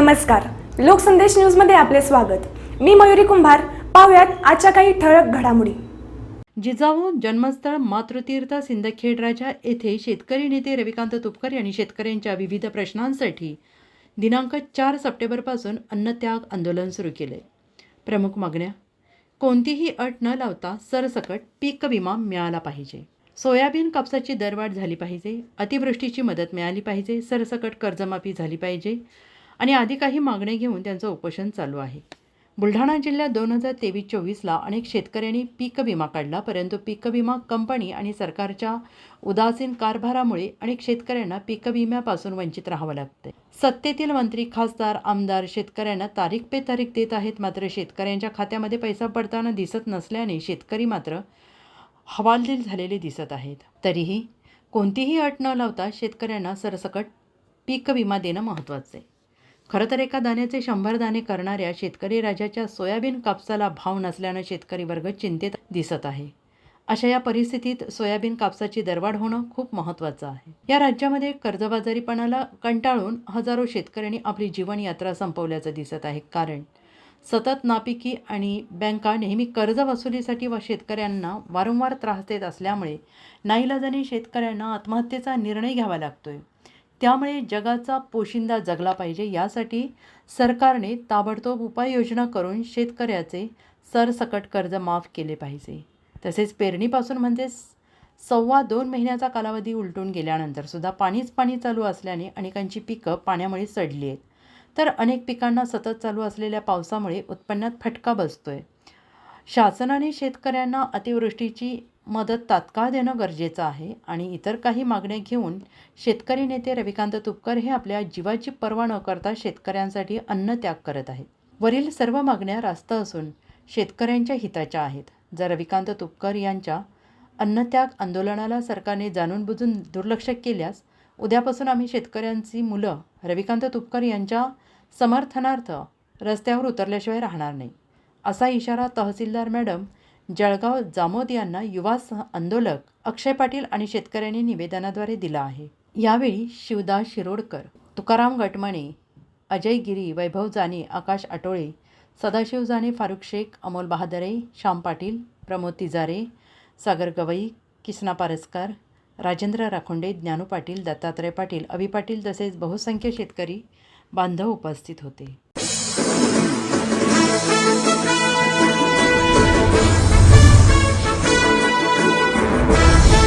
नमस्कार. लोकसंदेश न्यूजमध्ये आपले स्वागत. मी मयुरी कुंभार. पाहुयात आजच्या काही ठळक घडामोडी. जिजाऊ जन्मस्थळ मातृतीर्थ सिंदखेड राजा येथे शेतकरी नेते रविकांत तुपकर यांनी शेतकऱ्यांच्या विविध प्रश्नांसाठी दिनांक चार सप्टेंबरपासून अन्नत्याग आंदोलन सुरू केले. प्रमुख मागण्या कोणतीही अट न लावता सरसकट पीक विमा मिळाला पाहिजे. सोयाबीन कापसाची दरवाढ झाली पाहिजे अतिवृष्टीची मदत मिळाली पाहिजे सरसकट कर्जमाफी झाली पाहिजे आणि आधी काही मागणी घेऊन त्यांचं उपोषण चालू आहे. बुलढाणा जिल्ह्यात दोन हजार तेवीस चोवीसला अनेक शेतकऱ्यांनी पीक विमा काढला परंतु पीक विमा कंपनी आणि सरकारच्या उदासीन कारभारामुळे अनेक शेतकऱ्यांना पीक विम्यापासून वंचित राहावं लागतं सत्तेतील मंत्री खासदार आमदार शेतकऱ्यांना तारीख पे तारीख देत आहेत मात्र शेतकऱ्यांच्या खात्यामध्ये पैसा पडताना दिसत नसल्याने शेतकरी मात्र हवालदिल झालेले दिसत आहेत. तरीही कोणतीही अट न लावता शेतकऱ्यांना सरसकट पीक विमा देणं महत्त्वाचं आहे. खरं तर एका दाण्याचे शंभर दाणे करणाऱ्या शेतकरी राजाच्या सोयाबीन कापसाला भाव नसल्यानं शेतकरी वर्ग चिंतेत दिसत आहे. अशा या परिस्थितीत सोयाबीन कापसाची दरवाढ होणं खूप महत्त्वाचं आहे. या राज्यामध्ये कर्जबाजारीपणाला कंटाळून हजारो शेतकऱ्यांनी आपली जीवनयात्रा संपवल्याचं दिसत आहे. कारण सतत नापिकी आणि बँका नेहमी कर्ज वसुलीसाठी व शेतकऱ्यांना वारंवार त्रास देत असल्यामुळे नाईलाजाने शेतकऱ्यांना आत्महत्येचा निर्णय घ्यावा लागतोय. त्यामुळे जगाचा पोशिंदा जगला पाहिजे यासाठी सरकारने ताबडतोब उपाययोजना करून शेतकऱ्याचे सरसकट कर्ज माफ केले पाहिजे. तसेच पेरणीपासून म्हणजे सव्वा दोन महिन्याचा कालावधी उलटून गेल्यानंतर सुद्धा पाणीच पाणी चालू असल्याने अनेकांची पिकं पाण्यामुळे सडली आहेत. तर अनेक पिकांना सतत चालू असलेल्या पावसामुळे उत्पन्नात फटका बसतोय. शासनाने शेतकऱ्यांना अतिवृष्टीची मदत तात्काळ देणं गरजेचं आहे आणि इतर काही मागण्या घेऊन शेतकरी नेते रविकांत तुपकर हे आपल्या जीवाची पर्वा न करता शेतकऱ्यांसाठी अन्न त्याग करत आहेत. वरील सर्व मागण्या रास्त असून शेतकऱ्यांच्या हिताच्या आहेत. जर रविकांत तुपकर यांच्या अन्नत्याग आंदोलनाला सरकारने जाणून बुजून दुर्लक्ष केल्यास उद्यापासून आम्ही शेतकऱ्यांची मुलं रविकांत तुपकर यांच्या समर्थनार्थ रस्त्यावर उतरल्याशिवाय राहणार नाही. असा इशारा तहसीलदार मॅडम जळगाव जामोद यांना युवा सह आंदोलक अक्षय पाटील आणि शेतकऱ्यांनी निवेदनाद्वारे दिला आहे. यावेळी शिवदास शिरोडकर तुकाराम गटमणे अजय गिरी वैभव जाने आकाश आटोळे सदाशिव जाने फारुख शेख अमोल बहादरे श्याम पाटील प्रमोद तिजारे सागर गवई किसना पारस्कर राजेंद्र राखोंडे ज्ञानू पाटील दत्तात्रय पाटील अभि पाटील तसेच बहुसंख्य शेतकरी बांधव उपस्थित होते.